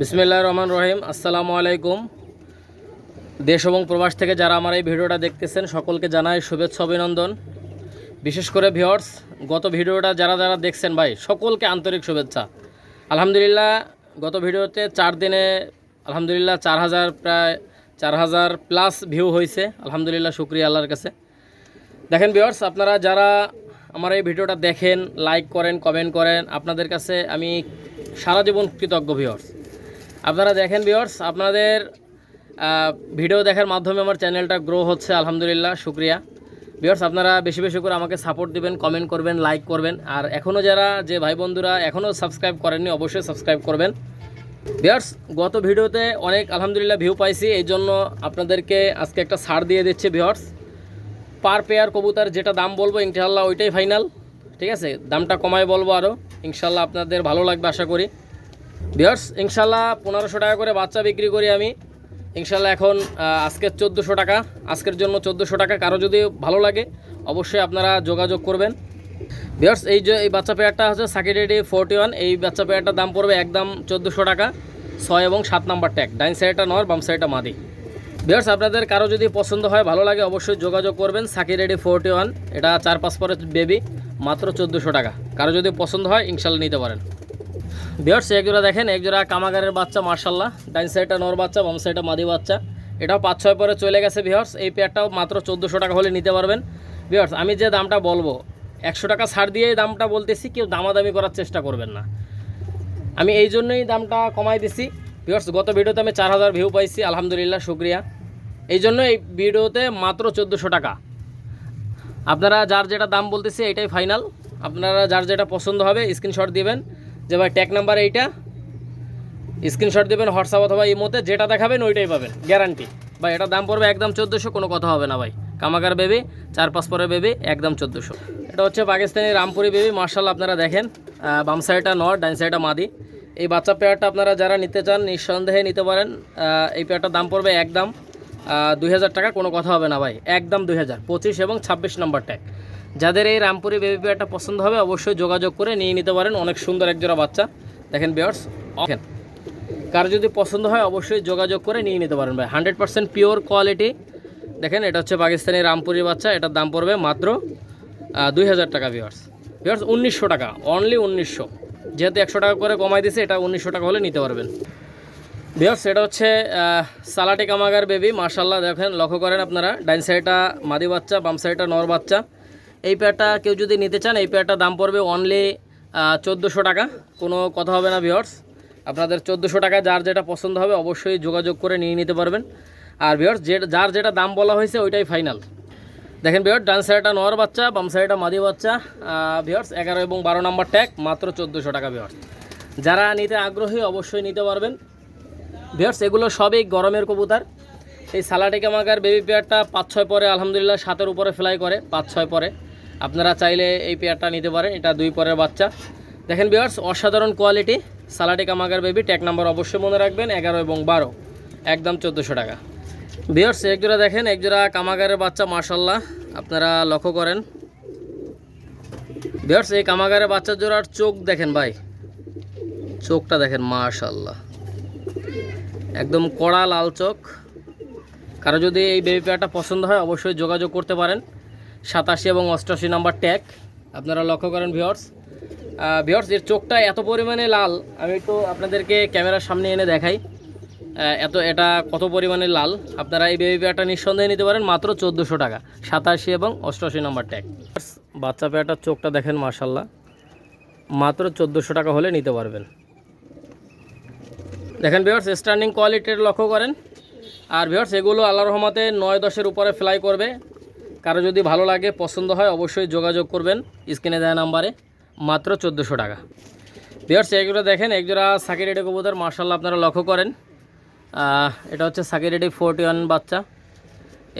বিসমিল্লাহ রহমান রহিম। আসসালামু আলাইকুম। দেশ এবং প্রবাস থেকে যারা আমার এই ভিডিওটা দেখতেছেন, সকলকে জানাই শুভেচ্ছা, অভিনন্দন। বিশেষ করে ভিওর্স গত ভিডিওটা যারা যারা দেখছেন ভাই, সকলকে আন্তরিক শুভেচ্ছা। আলহামদুলিল্লাহ, গত ভিডিওতে চার দিনে, আলহামদুলিল্লাহ চার হাজার প্রায়, চার হাজার প্লাস ভিউ হয়েছে। আলহামদুলিল্লাহ, শুক্রিয়া আল্লাহর কাছে। দেখেন ভিওর্স আপনারা যারা আমার এই ভিডিওটা দেখেন লাইক করেন কমেন্ট করেন, আপনাদের কাছে আমি সারা জীবন কৃতজ্ঞ ভিওর্স আপনারা দেখেন ভিওর্স আপনাদের ভিডিও দেখার মাধ্যমে আমার চ্যানেলটা গ্রো হচ্ছে, আলহামদুলিল্লাহ, শুক্রিয়া। ভিওর্স আপনারা বেশি বেশি করে আমাকে সাপোর্ট দিবেন কমেন্ট করবেন লাইক করবেন। আর এখনও যারা, যে ভাই বন্ধুরা এখনও সাবস্ক্রাইব করেননি, অবশ্যই সাবস্ক্রাইব করবেন। ভিওর্স গত ভিডিওতে অনেক, আলহামদুলিল্লাহ ভিউ পাইছি, এই জন্য আপনাদেরকে আজকে একটা ছাড় দিয়ে দিচ্ছে ভিওর্স পার পেয়ার কবুতার যেটা দাম বলব ইনশাল্লাহ ওইটাই ফাইনাল ঠিক আছে? দামটা কমায় বলব আরও ইনশাল্লাহ আপনাদের ভালো লাগবে, আশা করি। বিয়ার্স ইনশাল্লাহ পনেরোশো টাকা করে বাচ্চা বিক্রি করি আমি। ইনশাল্লাহ এখন আজকের চোদ্দোশো টাকা। আজকের জন্য চোদ্দোশো টাকা। কারও যদি ভালো লাগে, অবশ্যই আপনারা যোগাযোগ করবেন। বিয়ার্স এই যে, এই বাচ্চা পেয়ারটা হচ্ছে সাকিরেডি ফোরটি ওয়ান এই বাচ্চা পেয়ারটার দাম পড়বে একদম চোদ্দোশো টাকা। ছয় এবং সাত নাম্বার ট্যাগ ডাইন সাইডটা নর, বাম সাইডটা মাদি। বিয়ার্স আপনাদের কারও যদি পছন্দ হয়, ভালো লাগে, অবশ্যই যোগাযোগ করবেন সাকি রেডি ফোরটি ওয়ান এটা চার পাঁচ পরের বেবি মাত্র চোদ্দোশো টাকা। কারও যদি পছন্দ হয়, ইনশাল্লাহ নিতে পারেন। বিয়ার্স একজোড়া দেখেন একজোড়া কামাগারের বাচ্চা মার্শাল্লাহ ডাইন সাইডটা নর বাচ্চা, বাম সাইডটা মাদি বাচ্চা। এটাও পাঁচ, ছয় পরে চলে গেছে বিয়ার্স এই পেয়ারটাও মাত্র চোদ্দোশো টাকা হলে নিতে পারবেন। বিয়ার্স আমি যে দামটা বলব, একশো টাকা ছাড় দিয়ে দামটা বলতেছি, কেউ দামাদামি করার চেষ্টা করবেন না। আমি এই জন্যই দামটা কমাই দিছি। ভিউয়ার্স গত ভিডিওতে আমি চার হাজার ভিউ পাইছি, আলহামদুলিল্লাহ, শুক্রিয়া। এই জন্য এই ভিডিওতে মাত্র চোদ্দোশো টাকা। আপনারা যার যেটা দাম বলতেছি, এটাই ফাইনাল আপনারা যার যেটা পছন্দ হবে স্ক্রিনশট দিবেন। যে ভাই ট্যাগ নাম্বার এইটা। স্ক্রিনশট দেবেন হোয়াটসঅ্যাপ অথবা ইমোতে যেটা দেখাবেন, ওইটাই পাবেন গ্যারান্টি ভাই এটা দাম পড়বে একদম চোদ্দোশো, কোনো কথা হবে না ভাই। কামাকার বেবি চার পাঁচ পরে বেবি একদম চোদ্দোশো। এটা হচ্ছে পাকিস্তানি রামপুরি বেবি মার্শাল আপনারা দেখেন। বাম সাইডটা নর ডাইন সাইডটা মাদি। এই বাচ্চা পেয়ারটা আপনারা যারা নিতে চান, নিঃসন্দেহে নিতে পারেন। এই পেয়ারটার দাম পড়বে একদম দুই হাজার টাকা, কোনো কথা হবে না ভাই। একদম দুই হাজার, পঁচিশ এবং ছাব্বিশ নম্বর ট্যাগ যাদের এই রামপুরি বেবি পেয়ারটা পছন্দ হবে, অবশ্যই যোগাযোগ করে নিয়ে নিতে পারেন। অনেক সুন্দর একজোড়া বাচ্চা। দেখেন বিয়ার্স দেখেন। কার যদি পছন্দ হয়, অবশ্যই যোগাযোগ করে নিয়ে নিতে পারেন ভাই। হান্ড্রেড পার্সেন্ট পিওর কোয়ালিটি দেখেন, এটা হচ্ছে পাকিস্তানি রামপুরি বাচ্চা। এটার দাম পড়বে মাত্র দুই হাজার টাকা ভিওয়ার্স ভিওয়ার্স উনিশশো টাকা অনলি উনিশশো। যেহেতু একশো টাকা করে কমাই দিছে, এটা উনিশশো টাকা হলে নিতে পারবেন। ভিওয়ার্স এটা হচ্ছে সালাটি কামাগার বেবি মার্শাল্লাহ দেখেন, লক্ষ্য করেন আপনারা। ডাইন সাইডটা মাদি বাচ্চা, বাম সাইডটা নর বাচ্চা। এই পেয়ারটা কেউ যদি নিতে চান, এই পেয়ারটার দাম পড়বে অনলি চোদ্দোশো টাকা। কোনো কথা হবে না ভিওয়ার্স আপনাদের চোদ্দোশো টাকা যার যেটা পছন্দ হবে অবশ্যই যোগাযোগ করে নিয়ে নিতে পারবেন। আর ভিওয়ার্স যে যার যেটা দাম বলা হয়েছে ওইটাই ফাইনাল দেখেন ভিওর ডান সাইডটা নর বাচ্চা, বাম সাইডটা মাদি বাচ্চা। ভিওর্স এগারো এবং বারো নম্বর ট্যাগ মাত্র চোদ্দোশো টাকা ভিওর্স যারা নিতে আগ্রহী অবশ্যই নিতে পারবেন। ভিওর্স এগুলো সবই গরমের কবুতার। এই সালাটিকা মাগার বেবি পেয়ারটা পাঁচ ছয় পরে, আলহামদুলিল্লাহ, সাতের উপরে ফ্লাই করে, পাঁচ ছয় পরে। আপনারা চাইলে এই পেয়ারটা নিতে পারেন, এটা দুই পরের বাচ্চা। দেখেন ভিওর্স অসাধারণ কোয়ালিটি সালাটিকা মাগার বেবি ট্যাগ নাম্বার অবশ্যই মনে রাখবেন, এগারো এবং বারো। একদম চোদ্দোশো টাকা। ভিওর্স একজোড়া দেখেন একজোড়া কামাগারের বাচ্চা মার্শাল্লাহ আপনারা লক্ষ্য করেন। ভিওর্স এই কামাগারের বাচ্চার জোড়ার চোখ দেখেন ভাই। চোখটা দেখেন মার্শাল্লাহ একদম কড়া, লাল চোখ। কারও যদি এই বেবি পেয়ারটা পছন্দ হয়, অবশ্যই যোগাযোগ করতে পারেন। সাতাশি এবং অষ্টআশি নাম্বার ট্যাগ আপনারা লক্ষ্য করেন ভিওর্স ভিওর্স এর চোখটা এত পরিমাণে লাল, আমি একটু আপনাদেরকে ক্যামেরার সামনে এনে দেখাই। এত, এটা কত পরিমাণে লাল? আপনারা এই বেবি পেয়ারটা নিঃসন্দেহে নিতে পারেন মাত্র চোদ্দোশো টাকা। সাতাশি এবং অষ্টআশি নম্বর ট্যাগ বাচ্চা পেয়ারটার চোখটা দেখেন মার্শাল্লাহ মাত্র চোদ্দোশো টাকা হলে নিতে পারবেন। দেখেন ভিওর্স স্ট্যান্ডিং কোয়ালিটির লক্ষ্য করেন। আর ভিওর্স এগুলো আল্লাহ রহমতে নয় দশের উপরে ফ্লাই করবে। কারও যদি ভালো লাগে, পছন্দ হয়, অবশ্যই যোগাযোগ করবেন স্ক্রিনে দেওয়া নাম্বারে, মাত্র চোদ্দোশো টাকা। ভিওর্স এগুলো দেখেন, একজোড়া সাকিরেডি কবুতর মার্শাল্লাহ আপনারা লক্ষ্য করেন। এটা হচ্ছে সাকিরেডি ফোরটি ওয়ান বাচ্চা।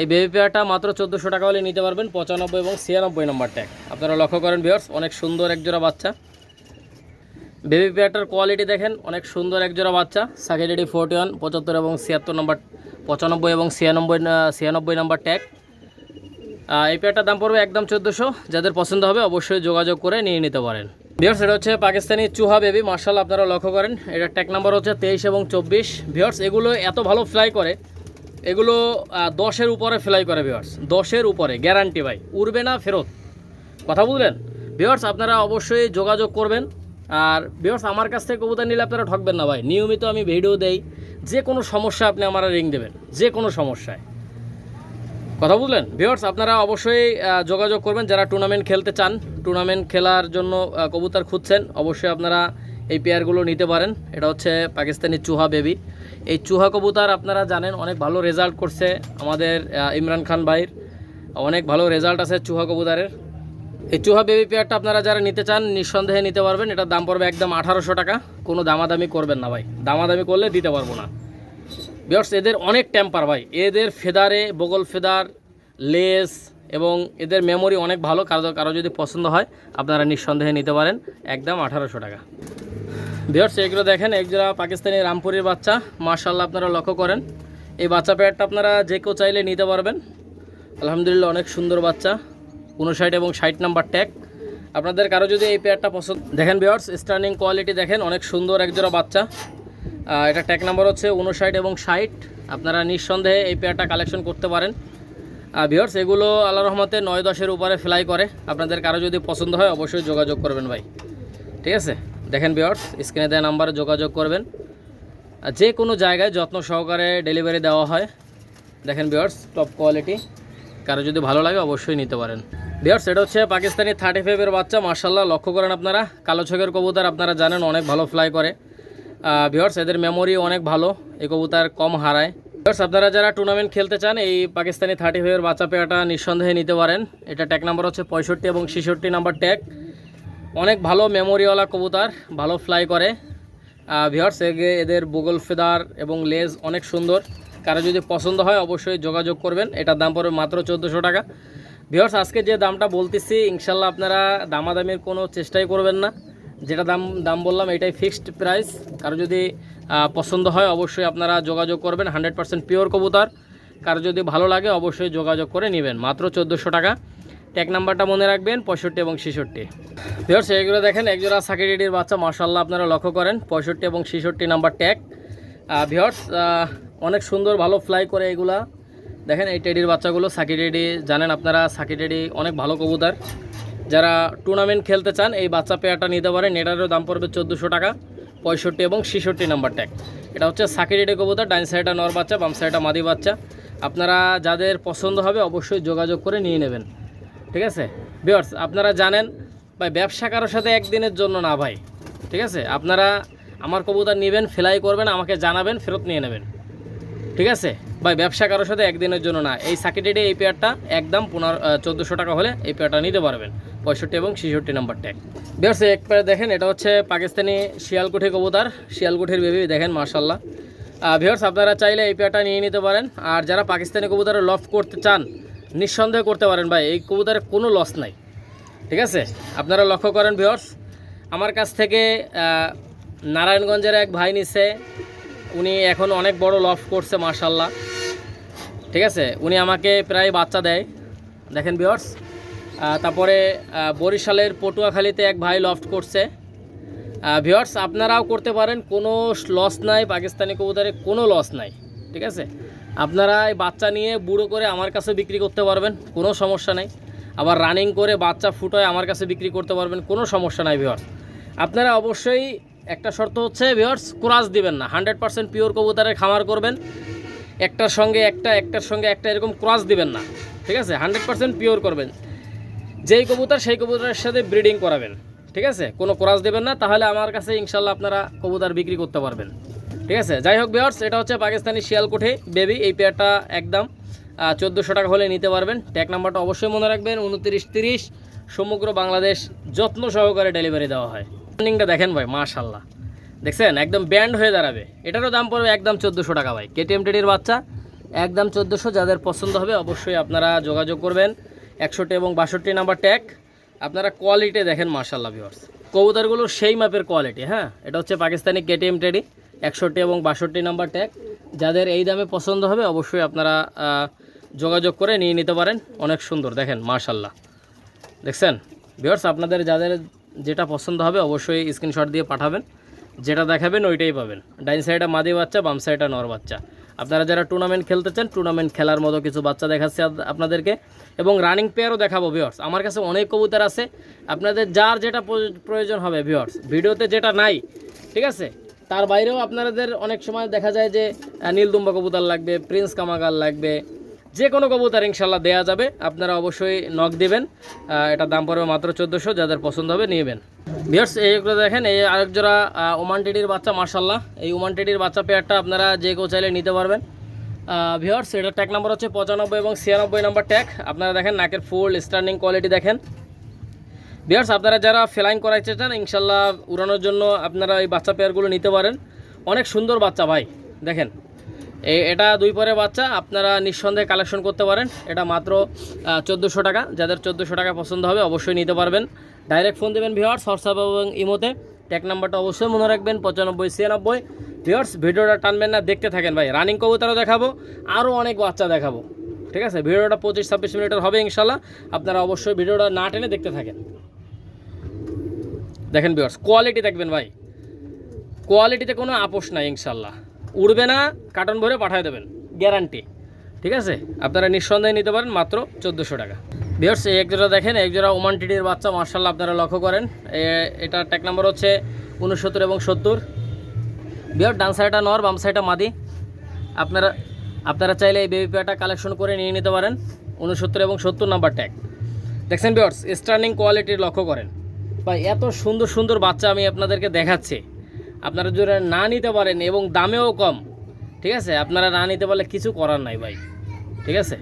এই বেবি পেয়ারটা মাত্র চোদ্দোশো টাকা হলে নিতে পারবেন, পঁচানব্বই এবং ছিয়ানব্বই নম্বর ট্যাগ আপনারা লক্ষ্য করেন ভিওর্স অনেক সুন্দর একজোড়া বাচ্চা। বেবি পেয়ারটার কোয়ালিটি দেখেন, অনেক সুন্দর একজোড়া বাচ্চা সাকিরেডি ফোরটি ওয়ান, পঁচাত্তর এবং ছিয়াত্তর নম্বর, পঁচানব্বই এবং ছিয়ানব্বই ছিয়ানব্বই নম্বর ট্যাগ এই পেয়ারটার দাম পড়বে একদম চোদ্দোশো। যাদের পছন্দ হবে অবশ্যই যোগাযোগ করে নিয়ে নিতে পারেন। ভিওর্স এটা হচ্ছে পাকিস্তানি চুহা বেবি মার্শাল আপনারা লক্ষ্য করেন। এটা ট্যাক নাম্বার হচ্ছে তেইশ এবং চব্বিশ। ভিওর্স এগুলো এত ভালো ফ্লাই করে, এগুলো দশের উপরে ফ্লাই করে ভিওর্স দশের উপরে গ্যারান্টি ভাই। উড়বে না, ফেরত। কথা বুঝলেন? ভিওর্স আপনারা অবশ্যই যোগাযোগ করবেন। আর ভিওর্স আমার কাছ থেকে কবুতর নিলে আপনারা ঠকবেন না ভাই। নিয়মিত আমি ভিডিও দেই। যে কোনো সমস্যা আপনি আমার রিং দেবেন। যে কোনো সমস্যায়। কথা বুঝলেন ভিওর্স আপনারা অবশ্যই যোগাযোগ করবেন যারা টুর্নামেন্ট খেলতে চান। টুর্নামেন্ট খেলার জন্য কবুতর খুঁজছেন, অবশ্যই আপনারা এই পেয়ারগুলো নিতে পারেন। এটা হচ্ছে পাকিস্তানি চুহা বেবি এই চুহা কবুতর আপনারা জানেন, অনেক ভালো রেজাল্ট করছে আমাদের ইমরান খান ভাইয়ের। অনেক ভালো রেজাল্ট আছে চুহা কবুতরের। এই চুহা বেবি পেয়ারটা আপনারা যারা নিতে চান, নিঃসন্দেহে নিতে পারবেন। এটার দাম পড়বে একদম আঠারোশো টাকা। কোনো দামাদামি করবেন না ভাই। দামাদামি করলে দিতে পারব না। বিয়ার্স এদের অনেক টেম্পার ভাই। এদের ফেদারে, বগল ফেদার লেস এবং এদের মেমোরি অনেক ভালো। কারও কারও যদি পছন্দ হয়, আপনারা নিঃসন্দেহে নিতে পারেন। একদম আঠারোশো টাকা। বিয়ার্স এগুলো দেখেন, একজোড়া পাকিস্তানি রামপুরের বাচ্চা। মার্শাল্লাহ আপনারা লক্ষ্য করেন। এই বাচ্চা পেয়ারটা আপনারা যে কেউ চাইলে নিতে পারবেন। আলহামদুলিল্লাহ, অনেক সুন্দর বাচ্চা। উনষাট এবং ষাট নাম্বার ট্যাগ আপনাদের কারও যদি এই পেয়ারটা পছন্দ দেখেন বিয়ার্স স্টার্নিং কোয়ালিটি দেখেন, অনেক সুন্দর একজোড়া বাচ্চা। এটা ট্যাগ নাম্বার হচ্ছে উনষাট এবং ষাট। আপনারা নিঃসন্দেহে এই পেয়ারটা কালেকশন করতে পারেন। ভিওর্স এগুলো আল্লাহ রহমতে নয় দশের উপরে ফ্লাই করে। আপনাদের কারও যদি পছন্দ হয়, অবশ্যই যোগাযোগ করবেন ভাই। ঠিক আছে? দেখেন ভিওর্স স্ক্রিনে দেওয়া নাম্বারে যোগাযোগ করবেন। আর যে কোনো জায়গায় যত্ন সহকারে ডেলিভারি দেওয়া হয়। দেখেন ভিওর্স টপ কোয়ালিটি কারও যদি ভালো লাগে, অবশ্যই নিতে পারেন। ভিওর্স এটা হচ্ছে পাকিস্তানি থার্টি ফাইভের বাচ্চা। মার্শাল্লাহ লক্ষ্য করেন আপনারা। কালো ছকের কবুতর, আপনারা জানেন, অনেক ভালো ফ্লাই করে। ভিওর্স এদের মেমোরি অনেক ভালো, এই কবুতার কম হারায়। ভিওর্স আপনারা যারা টুর্নামেন্ট খেলতে চান, এই পাকিস্তানি থার্টি ফাইভের বাচ্চা পেয়াটা নিঃসন্দেহে নিতে পারেন। এটা ট্যাগ নাম্বার হচ্ছে পঁয়ষট্টি এবং ছেষট্টি নাম্বার ট্যাগ অনেক ভালো মেমোরিওয়ালা কবুতার, ভালো ফ্লাই করে। ভিওর্স এগে, এদের বুগল ফেদার এবং লেজ অনেক সুন্দর। কারও যদি পছন্দ হয়, অবশ্যই যোগাযোগ করবেন। এটার দাম পড়বে মাত্র চোদ্দোশো টাকা। ভিওর্স আজকে যে দামটা বলতেছি, ইনশাল্লাহ আপনারা দামাদামির কোনো চেষ্টাই করবেন না। যেটা দাম দাম বললাম, এটাই ফিক্সড প্রাইস কারও যদি পছন্দ হয়, অবশ্যই আপনারা যোগাযোগ করবেন। হান্ড্রেড পার্সেন্ট পিওর কবুতর। কারও যদি ভালো লাগে, অবশ্যই যোগাযোগ করে নেবেন। মাত্র চোদ্দোশো টাকা। ট্যাগ নাম্বারটা মনে রাখবেন, পঁয়ষট্টি এবং ছেষট্টি। ভিওর্স এগুলো দেখেন, একজোড়া সাকিরেডির বাচ্চা মার্শাল্লাহ আপনারা লক্ষ্য করেন। পঁয়ষট্টি এবং ছেষট্টি নাম্বার ট্যাগ ভিওর্স অনেক সুন্দর, ভালো ফ্লাই করে এগুলা। দেখেন, এই টেডির বাচ্চাগুলো সাকিরেডি জানেন আপনারা সাকিরেডি অনেক ভালো কবুতর। যারা টুর্নামেন্ট খেলতে চান, এই বাচ্চা পেয়ারটা নিতে পারেন। এটারও দাম পড়বে চোদ্দোশো টাকা, পঁয়ষট্টি এবং ছেষট্টি নাম্বার ট্যাগ এটা হচ্ছে সাকিরেডি কবুতর, ডাইন সাইডটা নর বাচ্চা, বাম সাইডটা মাদি বাচ্চা। আপনারা যাদের পছন্দ হবে অবশ্যই যোগাযোগ করে নিয়ে নেবেন। ঠিক আছে? বিয়ার্স আপনারা জানেন, ভাই, ব্যবসা কারোর সাথে একদিনের জন্য না, ভাই। ঠিক আছে? আপনারা আমার কবুতর নেবেন, ফেলাই করবেন, আমাকে জানাবেন, ফেরত নিয়ে নেবেন। ঠিক আছে? ভাই, ব্যবসা কারোর সাথে একদিনের জন্য না। এই সাকিটেডে এই পেয়ারটা একদম পনেরো চোদ্দোশো টাকা হলে এই পেয়ারটা নিতে পারবেন। পঁয়ষট্টি এবং ছেষট্টি নাম্বার ট্যাগ বিয়ার্স এক পেয়ার দেখেন, এটা হচ্ছে পাকিস্তানি শিয়ালকুঠি কবুতর। শিয়ালকুঠির বেবি দেখেন মার্শাল্লাহ ভিওর্স আপনারা চাইলে এই পেয়ারটা নিয়ে নিতে পারেন। আর যারা পাকিস্তানি কবুতরে লফ করতে চান, নিঃসন্দেহে করতে পারেন ভাই। এই কবুতরে কোনো লস নাই। ঠিক আছে? আপনারা লক্ষ্য করেন ভিওর্স আমার কাছ থেকে নারায়ণগঞ্জের এক ভাই নিছে। উনি এখন অনেক বড় লফ করছে মার্শাল্লাহ ঠিক আছে? উনি আমাকে প্রায় বাচ্চা দেয়। দেখেন ভিওর্স তারপরে বরিশালের পটুয়াখালীতে এক ভাই লফট করছে। ভিওর্স আপনারাও করতে পারেন, কোনো লস নাই, পাকিস্তানি কবুতরে কোনো লস নাই। ঠিক আছে? আপনারা এই বাচ্চা নিয়ে বুড়ো করে আমার কাছে বিক্রি করতে পারবেন, কোনো সমস্যা নেই। আবার রানিং করে বাচ্চা ফুটোয় আমার কাছে বিক্রি করতে পারবেন, কোনো সমস্যা নাই ভিওর্স আপনারা অবশ্যই একটা শর্ত হচ্ছে ভিওর্স ক্রাস দিবেন না। হান্ড্রেড পার্সেন্ট পিওর কবুতরের খামার করবেন। একটার সঙ্গে একটা, একটার সঙ্গে একটা এরকম ক্রস দিবেন না। ঠিক আছে? হান্ড্রেড পার্সেন্ট পিওর করবেন। যেই কবুতর, সেই কবুতরের সাথে ব্রিডিং করাবেন। ঠিক আছে? কোনো ক্রস দেবেন না, তাহলে আমার কাছে ইনশাল্লাহ আপনারা কবুতর বিক্রি করতে পারবেন। ঠিক আছে? যাই হোক বিয়ার্স এটা হচ্ছে পাকিস্তানি শিয়ালকোঠে বেবি এই পেয়ারটা একদম চোদ্দোশো টাকা হলে নিতে পারবেন। ট্যাগ নাম্বারটা অবশ্যই মনে রাখবেন, উনত্রিশ তিরিশ, সমগ্র বাংলাদেশ যত্ন সহকারে ডেলিভারি দেওয়া হয়। রানিংটা দেখেন ভাই মাশাল্লাহ দেখছেন? একদম ব্যান্ড হয়ে দাঁড়াবে। এটারও দাম পড়বে একদম চোদ্দোশো টাকা ভাই। কেটিএম টেডির বাচ্চা, একদম চোদ্দোশো। যাদের পছন্দ হবে, অবশ্যই আপনারা যোগাযোগ করবেন। একষট্টি এবং বাষট্টি নাম্বার ট্যাগ আপনারা কোয়ালিটি দেখেন মার্শাল্লাহ ভিওর্স কবুতরগুলো সেই মাপের কোয়ালিটি হ্যাঁ? এটা হচ্ছে পাকিস্তানি কেটিএম টেডি একষট্টি এবং বাষট্টি নাম্বার ট্যাগ যাদের এই দামে পছন্দ হবে, অবশ্যই আপনারা যোগাযোগ করে নিয়ে নিতে পারেন। অনেক সুন্দর, দেখেন মার্শাল্লাহ দেখছেন? ভিওর্স আপনাদের যাদের যেটা পছন্দ হবে অবশ্যই স্ক্রিনশট দিয়ে পাঠাবেন। যেটা দেখাবেন ওইটাই পাবেন। ডাইন সাইডে মাদি বাচ্চা, বাম সাইডে নর বাচ্চা। আপনারা যারা টুর্নামেন্ট খেলতে চান টুর্নামেন্ট খেলার মতো কিছু বাচ্চা দেখাচ্ছে আপনাদেরকে। এবং রানিং পেয়ারও দেখাবো ভিওর্স আমার কাছে অনেক কবুতর আছে। আপনাদের যার যেটা প্রয়োজন হবে ভিওর্স ভিডিওতে যেটা নাই, ঠিক আছে? তার বাইরেও আপনাদের অনেক সময় দেখা যায় যে নীলদুম্বা কবুতর লাগবে প্রিন্স কামাগাল লাগবে যে কোনো কবুতর ইনশাল্লাহ দেওয়া যাবে। আপনারা অবশ্যই নখ দেবেন। এটা দাম পড়বে মাত্র চোদ্দোশো, যাদের পছন্দ হবে নেবেন। ভিওর্স এইগুলো দেখেন, এই আরেক জোড়া ওমান টেডির বাচ্চা মার্শাল্লাহ এই ওমান টেডির বাচ্চা পেয়ারটা আপনারা যে কেউ চাইলে নিতে পারবেন। ভিওর্স এটা ট্যাগ নাম্বার হচ্ছে পঁচানব্বই এবং ছিয়ানব্বই নাম্বার ট্যাগ আপনারা দেখেন নাকের ফুল স্ট্যান্ডিং কোয়ালিটি দেখেন। বিয়ার্স আপনারা যারা ফ্লাইং করাইতে চান, ইনশাল্লাহ উড়ানোর জন্য আপনারা এই বাচ্চা পেয়ারগুলো নিতে পারেন। অনেক সুন্দর বাচ্চা ভাই, দেখেন। এটা দুই পরে বাচ্চা, আপনারা নিঃসন্দেহে কালেকশন করতে পারেন। এটা মাত্র চোদ্দোশো টাকা। যাদের চোদ্দোশো টাকা পছন্দ হবে, অবশ্যই নিতে পারবেন। ডাইরেক্ট ফোন দেবেন ভিওয়ার্স হোয়াটসঅ্যাপ এবং ইমোতে। ট্যাগ নাম্বারটা অবশ্যই মনে রাখবেন, পঁচানব্বই, ছিয়ানব্বই। ভিওয়ার্স ভিডিওটা টানবেন না, দেখতে থাকেন ভাই। রানিং কবুতরও দেখাবো, আরও অনেক বাচ্চা দেখাবো। ঠিক আছে? ভিডিওটা পঁচিশ, ছাব্বিশ মিনিটের হবে ইনশাল্লাহ আপনারা অবশ্যই ভিডিওটা না টেনে দেখতে থাকেন। দেখেন ভিউয়ার্স কোয়ালিটি দেখবেন ভাই। কোয়ালিটিতে কোনো আপোষ নাই ইনশাল্লাহ উড়বে না কার্টন ভরে পাঠিয়ে দেবেন গ্যারান্টি ঠিক আছে? আপনারা নিঃসন্দেহে নিতে পারেন মাত্র চোদ্দোশো টাকা। ভিউয়ার্স এই একজোড়া দেখেন একজোড়া ওমান টিডির বাচ্চা মার্শাল্লাহ আপনারা লক্ষ্য করেন। এটা ট্যাক নাম্বার হচ্ছে উনসত্তর এবং সত্তর। বিয়ার ডান সাইডটা নর, বাম সাইডটা মাদি। আপনারা আপনারা চাইলে এই বেবি পেয়ারটা কালেকশন করে নিয়ে নিতে পারেন উনসত্তর এবং সত্তর নাম্বার ট্যাগ দেখছেন বিয়ার্স স্টার্নিং কোয়ালিটির লক্ষ্য করেন। বা এত সুন্দর সুন্দর বাচ্চা আমি আপনাদেরকে দেখাচ্ছি। আপনারা যদি না নিতে পারেন এবং দামেও কম। ঠিক আছে? আপনারা না নিতে পারলে কিছু করার নাই ভাই। ঠিক আছে?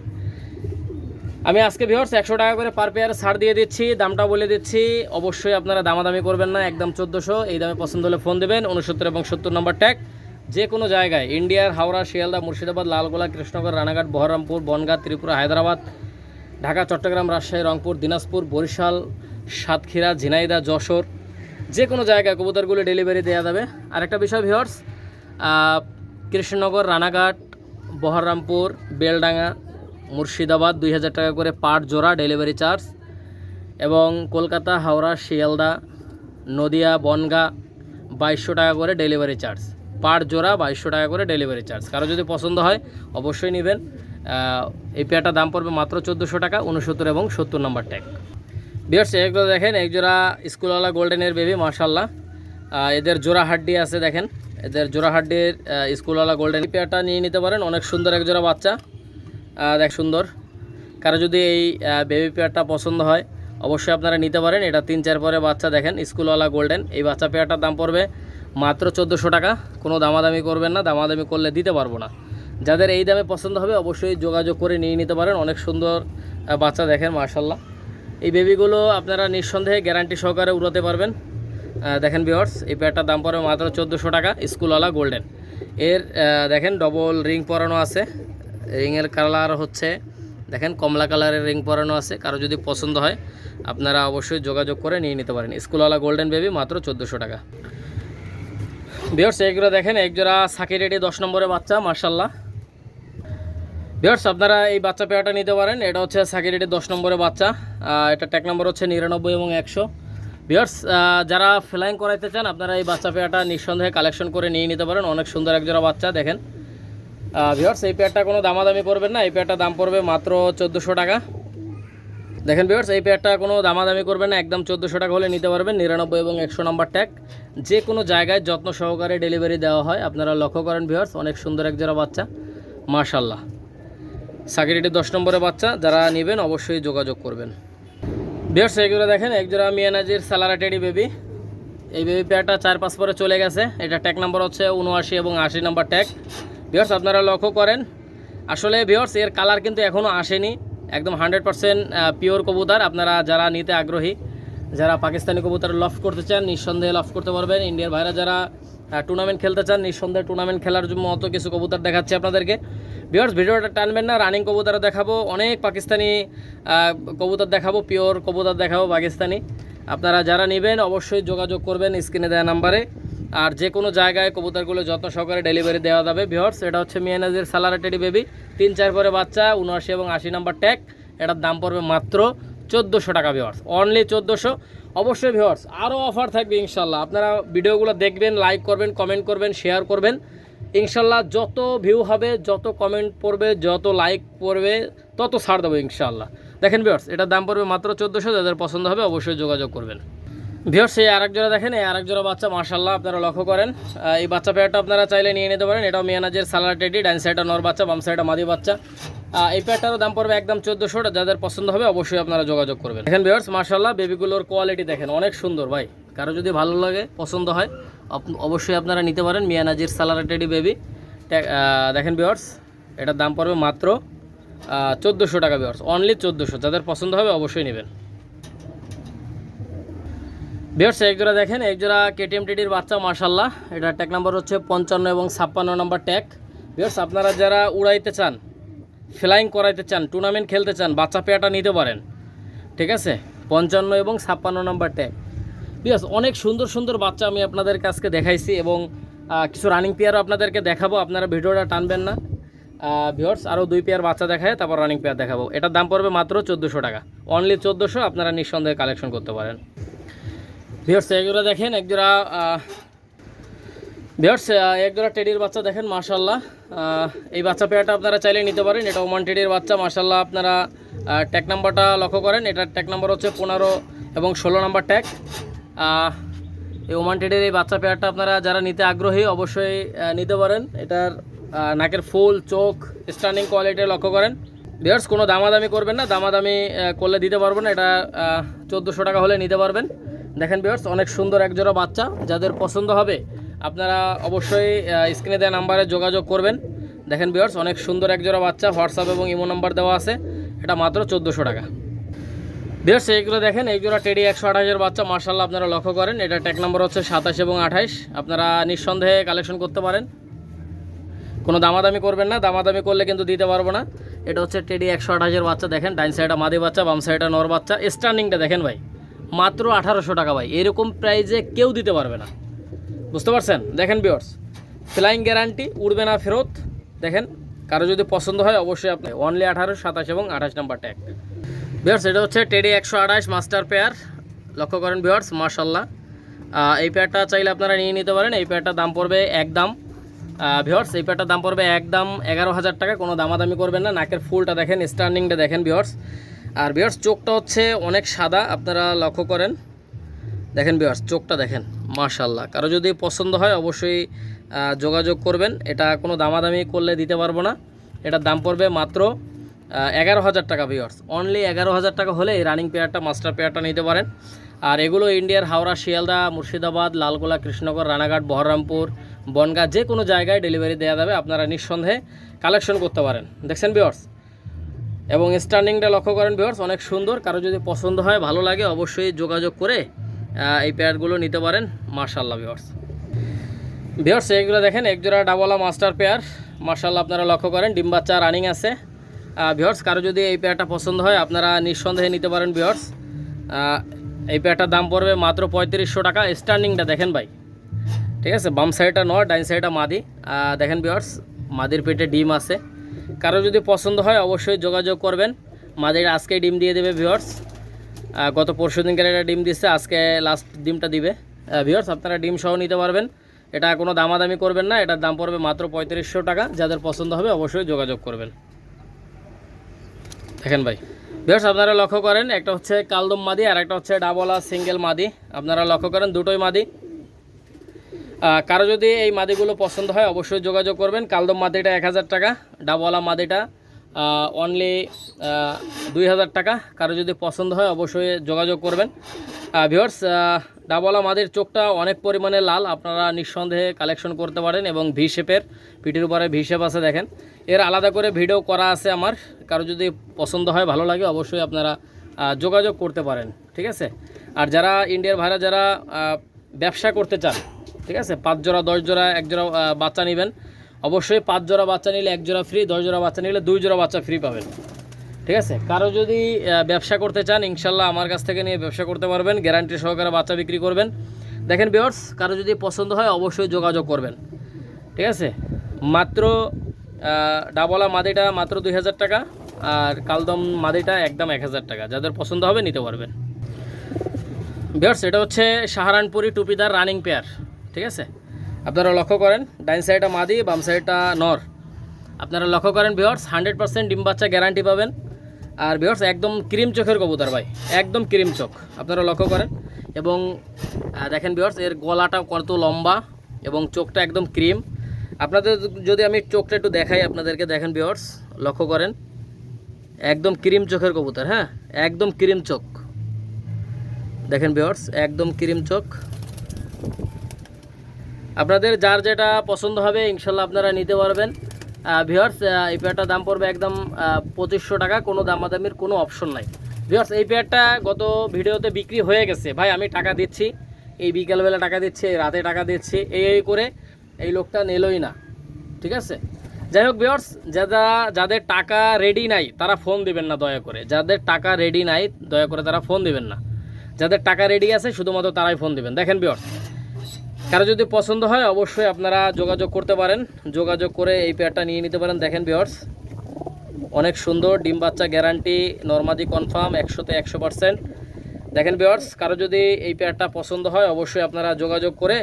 আমি আজকে ভিওর্স একশো টাকা করে পার পেয়ার ছাড় দিয়ে দিচ্ছি, দামটা বলে দিচ্ছি। অবশ্যই আপনারা দামাদামি করবেন না, একদম চোদ্দোশো। এই দামে পছন্দ হলে ফোন দেবেন উনসত্তর এবং সত্তর নম্বর ট্যাগ যে কোনো জায়গায়, ইন্ডিয়ার হাওড়া, শিয়ালদা, মুর্শিদাবাদ, লালগোলা কৃষ্ণগর রানাঘাট, বহরমপুর, বনগাঁ, ত্রিপুরা, হায়দ্রাবাদ, ঢাকা, চট্টগ্রাম, রাজশাহী, রংপুর, দিনাজপুর, বরিশাল, সাতক্ষীরা ঝিনাইদা যশোর। যে কোনো জায়গায় কবুতরগুলো ডেলিভারি দেওয়া যাবে। আরেকটা বিষয় ভিওর্স কৃষ্ণনগর, রানাঘাট, বহরমপুর, বেলডাঙ্গা, মুর্শিদাবাদ, দুই হাজার টাকা করে পার জোড়া ডেলিভারি চার্জ এবং কলকাতা, হাওড়া, শিয়ালদা, নদিয়া, বনগা, বাইশশো টাকা করে ডেলিভারি চার্জ পার জোড়া বাইশশো টাকা করে ডেলিভারি চার্জ কারও যদি পছন্দ হয়, অবশ্যই নেবেন। এই পেয়ারটার দাম পড়বে মাত্র চোদ্দোশো টাকা, উনসত্তর এবং সত্তর নম্বর ট্যাগ বিয়ার্স এগুলো দেখেন, এক জোড়া স্কুলওয়ালা গোল্ডেনের বেবি মার্শাল্লাহ এদের জোড়া হাড্ডি আছে দেখেন। এদের জোড়া হাড্ডির স্কুলওয়ালা গোল্ডেন পেয়ারটা নিয়ে নিতে পারেন। অনেক সুন্দর এক জোড়া বাচ্চা। দেখ, সুন্দর। কারও যদি এই বেবি পেয়ারটা পছন্দ হয়, অবশ্যই আপনারা নিতে পারেন। এটা তিন, চার পরে বাচ্চা দেখেন, স্কুলওয়ালা গোল্ডেন এই বাচ্চা পেয়ারটার দাম পড়বে মাত্র চোদ্দোশো টাকা। কোনো দামাদামি করবেন না, দামাদামি করলে দিতে পারব না। যাদের এই দামে পছন্দ হবে, অবশ্যই যোগাযোগ করে নিয়ে নিতে পারেন। অনেক সুন্দর বাচ্চা দেখেন মার্শাল্লাহ এই বেবিগুলো আপনারা নিঃসন্দেহে গ্যারান্টি সহকারে উড়াতে পারবেন। দেখেন বিয়ার্স এই প্যাডটার দাম পড়বে মাত্র চোদ্দোশো টাকা, স্কুলওয়ালা গোল্ডেন এর দেখেন ডবল রিং পরানো আছে। রিংয়ের কালার হচ্ছে, দেখেন কমলা কালারের রিং পরানো আছে। কারও যদি পছন্দ হয়, আপনারা অবশ্যই যোগাযোগ করে নিয়ে নিতে পারেন। স্কুলওয়ালা গোল্ডেন বেবি মাত্র চোদ্দোশো টাকা। বিয়ার্স এইগুলো দেখেন, একজোড়া সাকি রেডি দশ নম্বরের বাচ্চা মার্শাল্লাহ বিয়ার্স আপনারা এই বাচ্চা পেয়ারটা নিতে পারেন। এটা হচ্ছে সাকি রেডি দশ নম্বরের বাচ্চা। এটা ট্যাক নম্বর হচ্ছে নিরানব্বই এবং একশো। বিয়ার্স যারা ফ্লাইং করাইতে চান, আপনারা এই বাচ্চা পেয়ারটা নিঃসন্দেহে কালেকশন করে নিয়ে নিতে পারেন। অনেক সুন্দর এক জোড়া বাচ্চা, দেখেন। ভিওর্স এই পেয়ারটা কোনো দামাদামি করবেন না। এই পেয়ারটার দাম পড়বে মাত্র চোদ্দোশো টাকা। দেখেন ভিওর্স এই পেয়ারটা কোনো দামাদামি করবেন না। একদম চোদ্দোশো টাকা হলে নিতে পারবেন। নিরানব্বই এবং একশো নাম্বার ট্যাগ যে কোনো জায়গায় যত্ন সহকারে ডেলিভারি দেওয়া হয়। আপনারা লক্ষ্য করেন ভিওর্স অনেক সুন্দর এক জোড়া বাচ্চা। মার্শাল্লাহ সাকিরিটি দশ নম্বরের বাচ্চা, যারা নেবেন অবশ্যই যোগাযোগ করবেন। ভিওর্স এগুলো দেখেন এক জোড়া মিয়ানাজির স্যালারা টেডি বেবি এই বেবি পেয়ারটা চার পাঁচ পরে চলে গেছে। এটা ট্যাগ নাম্বার হচ্ছে উনআশি এবং আশি নাম্বার ট্যাগ ভিওর্স আপনারা লক্ষ্য করেন, আসলে ভিওর্স এর কালার কিন্তু এখনও আসেনি। একদম হান্ড্রেড পারসেন্ট পিওর কবুতর। আপনারা যারা নিতে আগ্রহী, যারা পাকিস্তানি কবুতর লফট করতে চান, নিঃসন্দেহে লফট করতে পারবেন। ইন্ডিয়ার ভাইরা যারা টুর্নামেন্ট খেলতে চান, নিঃসন্দেহে টুর্নামেন্ট খেলার জন্য মতো কিছু কবুতর দেখাচ্ছি আপনাদেরকে। ভিওর্স ভিডিওটা টানবেন না রানিং কবুতর দেখাবো, অনেক পাকিস্তানি কবুতর দেখাবো পিওর কবুতর দেখাবো, পাকিস্তানি। আপনারা যারা নেবেন, অবশ্যই যোগাযোগ করবেন স্ক্রিনে দেওয়া নাম্বারে। আর যে কোনো জায়গায় কবুতরগুলো যত্ন সহকারে ডেলিভারি দেওয়া যাবে ভিওর্স এটা হচ্ছে মিয়ানাজের সালারা বেবি তিন, চার পরে বাচ্চা, উনআশি এবং আশি নাম্বার ট্যাগ এটার দাম পড়বে মাত্র চোদ্দোশো টাকা ভিওর্স অনলি চোদ্দোশো। অবশ্যই ভিওয়ার্স আরও অফার থাকবে, ইনশাল্লাহ। আপনারা ভিডিওগুলো দেখবেন লাইক করবেন কমেন্ট করবেন শেয়ার করবেন। ইনশাল্লাহ যত ভিউ হবে, যত কমেন্ট পড়বে, যত লাইক পড়বে, তত ছাড় দেবো ইনশাল্লাহ। দেখেন বিয়ার্স এটার দাম পড়বে মাত্র চোদ্দোশো, যাদের পছন্দ হবে অবশ্যই যোগাযোগ করবেন। ভিওর্স এই আরেক জোড়া দেখেন, এই আরেক জোড়া বাচ্চা মার্শাল্লাহ আপনারা লক্ষ্য করেন। এই বাচ্চা পেয়ারটা আপনারা চাইলে নিয়ে নিতে পারেন। এটাও মিয়ানাজের সালার টেডি ডাইন সাইডটা নর বাচ্চা, বাম সাইডটা মাদি বাচ্চা। এই পেয়ারটারও দাম পড়বে একদম চোদ্দোশো যাদের পছন্দ হবে, অবশ্যই আপনারা যোগাযোগ করবেন। দেখেন ভিওর্স মার্শাল্লাহ বেবিগুলোর কোয়ালিটি দেখেন, অনেক সুন্দর ভাই। কারও যদি ভালো লাগে, পছন্দ হয় অবশ্যই আপনারা নিতে পারেন মিয়ানাজির সালার টেডি বেবি দেখেন ভিওর্স এটার দাম পড়বে মাত্র চোদ্দোশো টাকা ভিওর্স অনলি চোদ্দোশো। যাদের পছন্দ হবে, অবশ্যই নেবেন। বিয়ার্স এক জোড়া দেখেন, এক জোড়া কেটিএম টিডির বাচ্চা মার্শাল্লাহ এটা ট্যাগ নাম্বার হচ্ছে পঞ্চান্ন এবং ছাপ্পান্ন নম্বর ট্যাগ বিয়ার্স আপনারা যারা উড়াইতে চান ফ্লাইং করাইতে চান টুর্নামেন্ট খেলতে চান, বাচ্চা পেয়াটা নিতে পারেন। ঠিক আছে? পঞ্চান্ন এবং ছাপ্পান্ন নম্বর ট্যাগ বিয়ার্স অনেক সুন্দর সুন্দর বাচ্চা আমি আপনাদের কাছকে দেখাইছি এবং কিছু রানিং পেয়ারও আপনাদেরকে দেখাবো। আপনারা ভিডিওটা টানবেন না। ভিওর্স আরও দুই পেয়ার বাচ্চা দেখায়, তারপর রানিং পেয়ার দেখাবো। এটার দাম পড়বে মাত্র চোদ্দোশো টাকা। অনলি চোদ্দোশো, আপনারা নিঃসন্দেহে কালেকশন করতে পারেন। ভিওর্স একজোড়া দেখেন, একজোড়া ভিওর্স একজোড়া টেডির বাচ্চা দেখেন মার্শাল্লাহ এই বাচ্চা পেয়ারটা আপনারা চাইলে নিতে পারেন, এটা ওমান টেডির বাচ্চা মার্শাল্লাহ আপনারা ট্যাগ নাম্বারটা লক্ষ্য করেন এটার ট্যাগ নাম্বার হচ্ছে পনেরো এবং ষোলো নাম্বার ট্যাগ এই ওমান টেডির এই বাচ্চা পেয়ারটা আপনারা যারা নিতে আগ্রহী, অবশ্যই নিতে পারেন। এটার নাকের ফুল, চোখ স্টার্নিং কোয়ালিটি লক্ষ্য করেন। ভিওর্স কোনো দামাদামি করবেন না, দামাদামি করলে দিতে পারব না, এটা চোদ্দোশো টাকা হলে নিতে পারবেন। দেখেন ভিওর্স অনেক সুন্দর এক জোড়া বাচ্চা। যাদের পছন্দ হবে, আপনারা অবশ্যই স্ক্রিনে দেওয়া নাম্বারে যোগাযোগ করবেন। দেখেন ভিওর্স অনেক সুন্দর এক জোড়া বাচ্চা হোয়াটসঅ্যাপ এবং ইমো নাম্বার দেওয়া আছে। এটা মাত্র চোদ্দোশো টাকা। ভিওর্স এইগুলো দেখেন এই জোড়া টেডি একশো আঠাশের বাচ্চা মার্শাল্লাহ আপনারা লক্ষ্য করেন। এটা ট্যাক নাম্বার হচ্ছে সাতাশ এবং আঠাশ। আপনারা নিঃসন্দেহে কালেকশন করতে পারেন। কোনো দামাদামি করবেন না, দামাদামি করলে কিন্তু দিতে পারব না। এটা হচ্ছে টেডি একশো আঠাশের বাচ্চা, দেখেন ডাইন সাইডটা মাদি বাচ্চা, বাম সাইডটা নর বাচ্চা। স্টার্নিংটা দেখেন ভাই। মাত্র আঠারোশো টাকা ভাই। এরকম প্রাইজে কেউ দিতে পারবে না। বুঝতে পারছেন? দেখেন বিয়ার্স ফ্লাইং গ্যারান্টি উড়বে না ফেরত। দেখেন, কারও যদি পছন্দ হয় অবশ্যই আপনি অনলি আঠারো, সাতাশ এবং আঠাশ নাম্বার ট্যাগ বিয়ার্স এটা হচ্ছে টেডি একশো আঠাশ মাস্টার পেয়ার লক্ষ্য করেন বিয়ার্স মার্শাল্লাহ এই পেয়ারটা চাইলে আপনারা নিয়ে নিতে পারেন। এই পেয়ারটার দাম পড়বে এক দাম। ভিওর্স এই পেয়ারটার দাম পড়বে এক দাম। এগারো হাজার টাকা, কোনো দামাদামি করবেন না। নাকের ফুলটা দেখেন স্টার্নিংটা দেখেন ভিওর্স আর ভিওর্স চোখটা হচ্ছে অনেক সাদা, আপনারা লক্ষ্য করেন। দেখেন বিয়ার্স চোখটা দেখেন মার্শাল্লাহ কারও যদি পছন্দ হয়, অবশ্যই যোগাযোগ করবেন। এটা কোনো দামাদামি করলে দিতে পারব না। এটার দাম পড়বে মাত্র এগারো হাজার টাকা ভিওর্স অনলি এগারো হাজার টাকা হলে এই রানিং পেয়ারটা মাস্টার পেয়ারটা নিতে পারেন। আর এগুলো ইন্ডিয়ার হাওড়া, শিয়ালদা, মুর্শিদাবাদ, লালগোলা, কৃষ্ণনগর, রানাঘাট, বহরমপুর, বনগাঁ, যে কোনো জায়গায় ডেলিভারি দেওয়া যাবে। আপনারা নিঃসন্দেহে কালেকশন করতে পারেন। দেখছেন বিয়ার্স এবং স্টার্নিংটা লক্ষ্য করেন ভিউয়ার্স অনেক সুন্দর। কারও যদি পছন্দ হয়, ভালো লাগে, অবশ্যই যোগাযোগ করে এই পেয়ারগুলো নিতে পারেন। মার্শাল্লাহ ভিউয়ার্স ভিউয়ার্স এইগুলো দেখেন, একজোড়া ডাবলা মাস্টার পেয়ার মার্শাল্লাহ আপনারা লক্ষ্য করেন, ডিম বাচ্চা রানিং আছে। ভিউয়ার্স কারও যদি এই পেয়ারটা পছন্দ হয়, আপনারা নিঃসন্দেহে নিতে পারেন ভিউয়ার্স এই পেয়ারটার দাম পড়বে মাত্র পঁয়ত্রিশশো টাকা। স্টার্নিংটা দেখেন ভাই। ঠিক আছে? বাম সাইডটা নয় ডাইন সাইডটা মাদি। দেখেন ভিউয়ার্স মাদির পেটে ডিম আছে। কারও যদি পছন্দ হয়, অবশ্যই যোগাযোগ করবেন। মাদির আজকে ডিম দিয়ে দেবে ভিওর্স গত পরশু দিনকার একটা ডিম দিচ্ছে আজকে লাস্ট ডিমটা দিবে। ভিওর্স আপনারা ডিম সহ নিতে পারবেন। এটা কোনো দামাদামি করবেন না, এটার দাম পড়বে মাত্র পঁয়ত্রিশশো টাকা। যাদের পছন্দ হবে, অবশ্যই যোগাযোগ করবেন। দেখেন ভাই ভিউয়ার্স আপনারা লক্ষ্য করেন, একটা হচ্ছে কালদম মাদি আর একটা হচ্ছে ডাবলা সিঙ্গেল মাদি। আপনারা লক্ষ্য করেন, দুটোই মাদি। কারও যদি এই মাদিগুলো পছন্দ হয়, অবশ্যই যোগাযোগ করবেন। কালদম মাদিটা এক হাজার টাকা, ডাবওয়ালা মাদিটা অনলি দুই হাজার টাকা। কারও যদি পছন্দ হয়, অবশ্যই যোগাযোগ করবেন। ভিওর্স ডাবওয়ালা মাদির চোখটা অনেক পরিমাণে লাল। আপনারা নিঃসন্দেহে কালেকশন করতে পারেন এবং ভি শেপের পিঠের উপরে ভি শেপ আছে দেখেন। এর আলাদা করে ভিডিও করা আছে আমার। কারও যদি পছন্দ হয়, ভালো লাগে, অবশ্যই আপনারা যোগাযোগ করতে পারেন। ঠিক আছে? আর যারা ইন্ডিয়ার ভাইরা, যারা ব্যবসা করতে চান, ঠিক আছে? পাঁচ জোড়া, দশ জোড়া, এক জোড়া বাচ্চা নেবেন। অবশ্যই পাঁচ জোড়া বাচ্চা নিলে এক জোড়া ফ্রি দশ জোড়া বাচ্চা নিলে দুই জোড়া বাচ্চা ফ্রি পাবেন। ঠিক আছে? কারও যদি ব্যবসা করতে চান ইনশাল্লাহ আমার কাছ থেকে নিয়ে ব্যবসা করতে পারবেন গ্যারান্টি সহকারে বাচ্চা বিক্রি করবেন। দেখেন বিয়ার্স কারও যদি পছন্দ হয়, অবশ্যই যোগাযোগ করবেন। ঠিক আছে? মাত্র ডাবলা মাদিটা মাত্র দুই হাজার টাকা, আর কালদম মাদিটা একদম এক হাজার টাকা। যাদের পছন্দ হবে, নিতে পারবেন। বিয়ার্স এটা হচ্ছে সাহারানপুরি টুপিদার রানিং পেয়ার, ঠিক আছে? আপনারা লক্ষ্য করেন, ডাইন সাইডটা মাদি, বাম সাইডটা নর। আপনারা লক্ষ্য করেন বিয়ার্স হান্ড্রেড পার্সেন্ট ডিম বাচ্চা গ্যারান্টি পাবেন। আর বিয়ার্স একদম ক্রিম চোখের কবুতর ভাই, একদম ক্রিম চোখ, আপনারা লক্ষ্য করেন। এবং দেখেন বিয়ার্স এর গলাটা কত লম্বা এবং চোখটা একদম ক্রিম। আপনাদের যদি আমি চোখটা একটু দেখাই আপনাদেরকে, দেখেন বিয়ার্স লক্ষ্য করেন। একদম ক্রিম চোখের কবুতর হ্যাঁ? একদম ক্রিম চোখ। দেখেন বিয়ার্স একদম ক্রিম চোখ। আপনাদের যার যেটা পছন্দ হবে, ইনশাল্লাহ আপনারা নিতে পারবেন। ভিওর্স এই পেয়ারটার দাম পড়বে একদম পঁচিশশো টাকা, কোনো দামাদামির কোনো অপশন নাই। ভিওর্স এই পেয়ারটা গত ভিডিওতে বিক্রি হয়ে গেছে। ভাই, আমি টাকা দিচ্ছি। এই বিকেলবেলা টাকা দিচ্ছি, এই রাতে টাকা দিচ্ছি। এই এই করে এই লোকটা নিলই না। ঠিক আছে? যাই হোক ভিওর্স যারা যাদের টাকা রেডি নাই, তারা ফোন দিবেন না দয়া করে। যাদের টাকা রেডি নাই, দয়া করে তারা ফোন দিবেন না। যাদের টাকা রেডি আছে, শুধুমাত্র তারাই ফোন দিবেন। দেখেন ভিওর্স কারও যদি পছন্দ হয়, অবশ্যই আপনারা যোগাযোগ করতে পারেন। যোগাযোগ করে এই পেয়ারটা নিয়ে নিতে পারেন। দেখেন বিয়ার্স অনেক সুন্দর, ডিম বাচ্চা গ্যারান্টি নর্মাদি কনফার্ম একশোতে একশো পার্সেন্ট দেখেন বিয়ার্স কারও যদি এই পেয়ারটা পছন্দ হয়, অবশ্যই আপনারা যোগাযোগ করে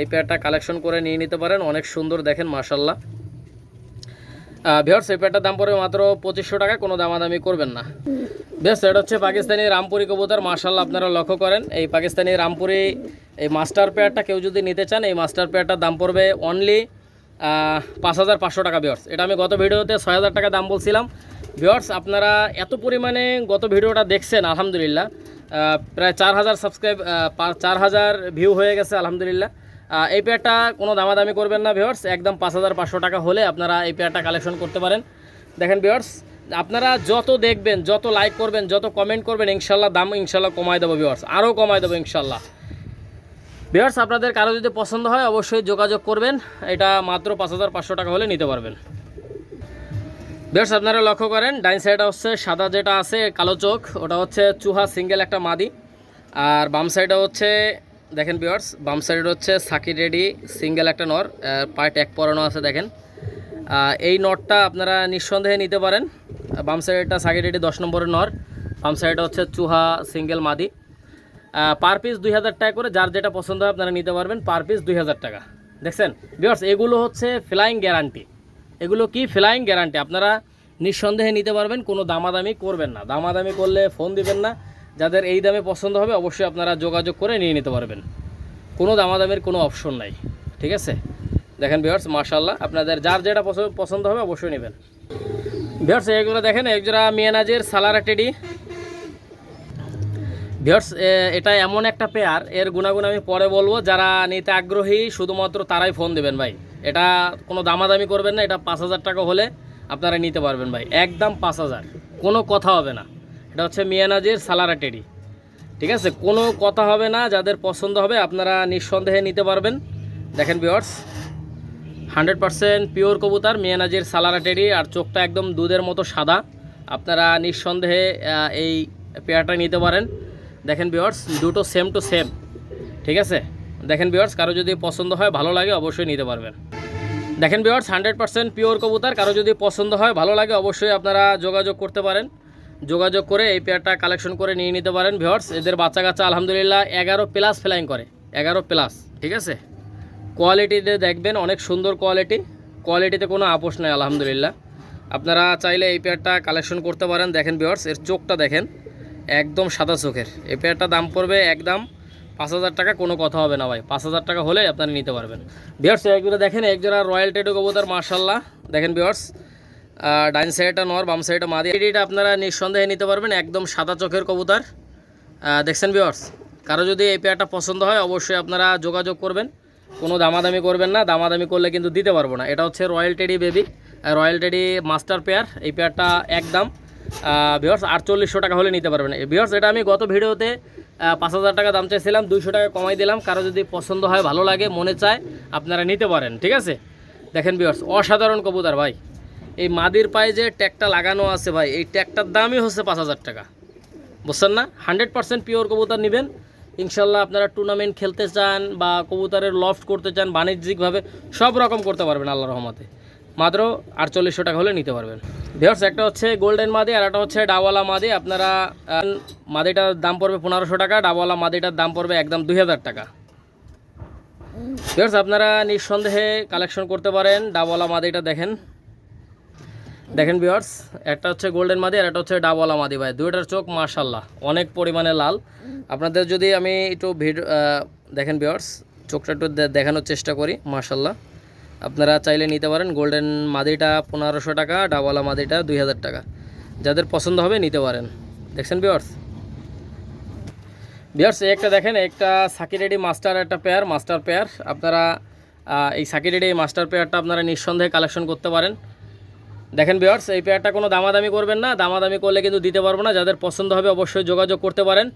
এই পেয়ারটা কালেকশন করে নিয়ে নিতে পারেন। অনেক সুন্দর, দেখেন মার্শাল্লাহ ভিওর্স এই পেয়ারটার দাম পড়বে মাত্র পঁচিশশো টাকা, কোনো দামাদামি করবেন না। বেশ, এটা হচ্ছে পাকিস্তানি রামপুরি কবুতর মার্শাল আপনারা লক্ষ্য করেন। এই পাকিস্তানি রামপুরি, এই মাস্টার পেয়ারটা কেউ যদি নিতে চান, এই মাস্টার পেয়ারটার দাম পড়বে অনলি পাঁচ হাজার পাঁচশো টাকা বিয়ার্স এটা আমি গত ভিডিওতে ছয় হাজার টাকা দাম বলছিলাম। বিয়ার্স আপনারা এত পরিমাণে গত ভিডিওটা দেখছেন, আলহামদুলিল্লাহ। প্রায় চার হাজার সাবস্ক্রাইব চার হাজার ভিউ হয়ে গেছে, আলহামদুলিল্লাহ। এই পেয়ারটা কোনো দামাদামি করবেন না ভিওর্স একদম পাঁচ হাজার পাঁচশো টাকা হলে আপনারা এই পেয়ারটা কালেকশন করতে পারেন। দেখেন ভিওর্স আপনারা যত দেখবেন, যত লাইক করবেন, যত কমেন্ট করবেন, ইনশাল্লাহ দাম ইনশাল্লাহ কমায় দেবো ভিওর্স আরও কমায় দেবো, ইনশাল্লাহ। ভিওর্স আপনাদের কারও যদি পছন্দ হয়, অবশ্যই যোগাযোগ করবেন। এটা মাত্র পাঁচ হাজার পাঁচশো টাকা হলে নিতে পারবেন। ভিওর্স আপনারা লক্ষ্য করেন, ডাইন সাইডটা হচ্ছে সাদা যেটা আছে, কালো চোখ। ওটা হচ্ছে চুহা সিঙ্গেল একটা মাদি। আর বাম সাইডটা হচ্ছে দেখেন ভিওর্স বাম সাইডে হচ্ছে সাকির রেডি সিঙ্গেল একটা নর পার্ট এক পরানো আছে দেখেন। এই নটটা আপনারা নিঃসন্দেহে নিতে পারেন। বাম সাইডটা সাকির রেডি দশ নম্বরের নর, বাম সাইডটা হচ্ছে চুহা সিঙ্গেল মাদি। পার পিস দুই হাজার টাকা করে, যার যেটা পছন্দ হয় আপনারা নিতে পারবেন পার পিস দুই হাজার টাকা। দেখছেন? বিয়ার্স এগুলো হচ্ছে ফ্লাইং গ্যারান্টি এগুলো কি ফ্লাইং গ্যারান্টি আপনারা নিঃসন্দেহে নিতে পারবেন, কোনো দামাদামি করবেন না। দামাদামি করলে ফোন দিবেন না। যাদের এই দামে পছন্দ হবে, অবশ্যই আপনারা যোগাযোগ করে নিয়ে নিতে পারবেন। কোনো দামাদামের কোনো অপশন নাই, ঠিক আছে? দেখেন বিয়ার্স মার্শাল্লাহ আপনাদের যার যেটা পছন্দ হবে অবশ্যই নেবেন। বিয়ার্স এগুলো দেখেন একজোড়া মিয়ানাজের সালারা টেডি ভিওর্স এটা এমন একটা পেয়ার, এর গুণাগুণ আমি পরে বলব, যারা নিতে আগ্রহী, শুধুমাত্র তারাই ফোন দেবেন ভাই। এটা কোনো দামাদামি করবেন না, এটা পাঁচ হাজার টাকা হলে আপনারা নিতে পারবেন ভাই, একদম পাঁচ হাজার, কোনো কথা হবে না। এটা হচ্ছে মিয়ানাজির সালারা টেডি। ঠিক আছে? কোনো কথা হবে না, যাদের পছন্দ হবে আপনারা নিঃসন্দেহে নিতে পারবেন। দেখেন ভিওর্স হান্ড্রেড পারসেন্ট পিওর কবুতার মিয়ানাজির সালারা টেডি, আর চোখটা একদম দুধের মতো সাদা। আপনারা নিঃসন্দেহে এই পেয়ারটা নিতে পারেন। দেখেন বিয়ার্স দুটো সেম টু সেম ঠিক আছে? দেখেন বিয়ার্স কারও যদি পছন্দ হয়, ভালো লাগে, অবশ্যই নিতে পারবেন। দেখেন বিয়ার্স হান্ড্রেড পার্সেন্ট পিওর কবুতার, কারও যদি পছন্দ হয়, ভালো লাগে, অবশ্যই আপনারা যোগাযোগ করতে পারেন। যোগাযোগ করে এই পেয়ারটা কালেকশন করে নিয়ে নিতে পারেন ভিওর্স এদের বাচ্চা কাচ্চা আলহামদুলিল্লাহ, এগারো প্লাস ফ্লাইং করে। এগারো প্লাস ঠিক আছে? কোয়ালিটিতে দেখবেন, অনেক সুন্দর কোয়ালিটি কোয়ালিটিতে কোনো আপোষ নেই, আলহামদুলিল্লাহ। আপনারা চাইলে এই পেয়ারটা কালেকশন করতে পারেন। দেখেন বিয়ার্স এর চোখটা দেখেন। একদম সাদা চোখের। এই পেয়ারটা দাম পড়বে একদম পাঁচ হাজার টাকা, কোনো কথা হবে না ভাই। পাঁচ হাজার টাকা হলে আপনারা নিতে পারবেন। বিয়ার্স একজোড়া দেখেন, একজোড়া রয়্যাল টেডো কবুতর মার্শাল্লাহ দেখেন বিয়ার্স ডাইন সাইডটা নর, বাম সাইডটা মাদি। এটিটা আপনারা নিঃসন্দেহে নিতে পারবেন, একদম সাদা চোখের কবুতর। দেখছেন বিয়ার্স কারও যদি এই পেয়ারটা পছন্দ হয়, অবশ্যই আপনারা যোগাযোগ করবেন। কোনো দামাদামি করবেন না, দামাদামি করলে কিন্তু দিতে পারব না। এটা হচ্ছে royal teddy baby royal teddy master pair এই পেয়ারটা একদম ভিওর্স আটচল্লিশশো টাকা হলে নিতে পারবেন। ভিওর্স এটা আমি গত ভিডিওতে পাঁচ হাজার টাকা দাম চাইছিলাম দুইশো টাকা কমাই দিলাম। কারও যদি পছন্দ হয়, ভালো লাগে, মনে চায়, আপনারা নিতে পারেন, ঠিক আছে? দেখেন ভিওর্স অসাধারণ কবুতর ভাই। এই মাদির পায়ে যে ট্যাগটা লাগানো আছে ভাই, এই ট্যাগটার দামই হচ্ছে পাঁচ হাজার টাকা। বুঝছেন না? হান্ড্রেড পার্সেন্ট পিওর কবুতর নেবেন। ইনশাল্লাহ আপনারা টুর্নামেন্ট খেলতে চান বা কবুতরের লফট করতে চান, বাণিজ্যিকভাবে সব রকম করতে পারবেন আল্লাহ রহমতে। মাত্র আটচল্লিশশো টাকা হলে নিতে পারবেন। ভিওর্স একটা হচ্ছে গোল্ডেন মাদি আর একটা হচ্ছে ডাওয়ালা মাদি আপনারা মাদিটার দাম পড়বে পনেরোশো টাকা ডাওয়ালা মাদিটার দাম পড়বে একদম দুই হাজার টাকা। ভিওর্স আপনারা নিঃসন্দেহে কালেকশন করতে পারেন। ডাবওয়ালা মাদিটা দেখেন। দেখেন ভিওর্স একটা হচ্ছে গোল্ডেন মাদি আর একটা হচ্ছে ডাবওয়ালা মাদি ভাই। দুইটার চোখ মার্শাল্লাহ অনেক পরিমাণে লাল। আপনাদের যদি আমি একটু ভিডিও দেখেন ভিওর্স চোখটা একটু দেখানোর চেষ্টা করি মার্শাল্লাহ আপনারা চাইলে নিতে পারেন গোল্ডেন মাদিটা পনেরোশো টাকা ডাবওয়ালা মাদিটা দুই হাজার টাকা। যাদের পছন্দ হবে নিতে পারেন। দেখছেন ভিওর্স বিয়ার্স একটা দেখেন, একটা সাকিরেডি মাস্টার একটা পেয়ার মাস্টার পেয়ার আপনারা এই সাকিরেডি মাস্টার পেয়ারটা আপনারা নিঃসন্দেহে কালেকশন করতে পারেন। দেখেন বিয়ার্স এই পেয়ারটা কোনো দামাদামি করবেন না। দামাদামি করলে কিন্তু দিতে পারব না। যাদের পছন্দ হবে অবশ্যই যোগাযোগ করতে পারেন।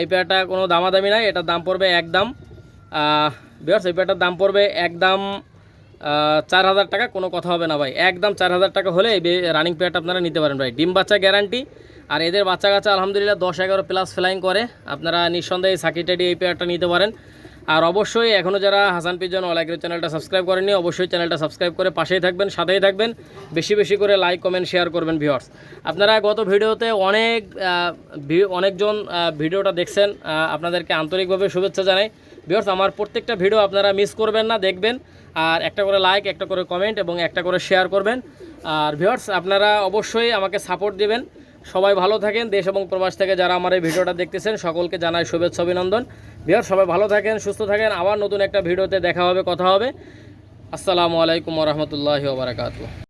এই পেয়ারটা কোনো দামাদামি নাই। এটার দাম পড়বে একদম বিয়ার্স এই পেয়ারটার দাম পড়বে একদম চার হাজার টাকা। কোনো কথা হবে না ভাই। একদম চার হাজার টাকা হলে এই রানিং পেয়ারটা আপনারা নিতে পারেন ভাই। ডিম বাচ্চা গ্যারান্টি আর এদের বাচ্চা কাচ্চা আলহামদুলিল্লাহ দশ এগারো প্লাস ফ্লাইং করে। আপনারা নিঃসন্দেহে সাকিটেডি এই পেয়ারটা নিতে পারেন। আর অবশ্যই এখনও যারা হাসান পিজন ওলাইকের চ্যানেলটা সাবস্ক্রাইব করেননি, অবশ্যই চ্যানেলটা সাবস্ক্রাইব করে পাশেই থাকবেন, সাথেই থাকবেন। বেশি বেশি করে লাইক কমেন্ট শেয়ার করবেন ভিউয়ার্স আপনারা গত ভিডিওতে অনেক অনেকজন ভিডিওটা দেখছেন আপনাদেরকে আন্তরিকভাবে শুভেচ্ছা জানাই। ভিউয়ার্স আমার প্রত্যেকটা ভিডিও আপনারা মিস করবেন না, দেখবেন। আর একটা করে লাইক একটা করে কমেন্ট এবং একটা করে শেয়ার করবেন। আর ভিউয়ার্স আপনারা অবশ্যই আমাকে সাপোর্ট দিবেন। সবাই ভালো থাকেন, দেশ এবং প্রবাস থেকে যারা আমার এই ভিডিওটা দেখতেছেন, সকলকে জানাই শুভেচ্ছা, অভিনন্দন। বিহার সবাই ভালো থাকেন, সুস্থ থাকেন, আবার নতুন একটা ভিডিওতে দেখা হবে, কথা হবে। আসসালামু আলাইকুম রহমতুল্লাহি ওবরাকাতু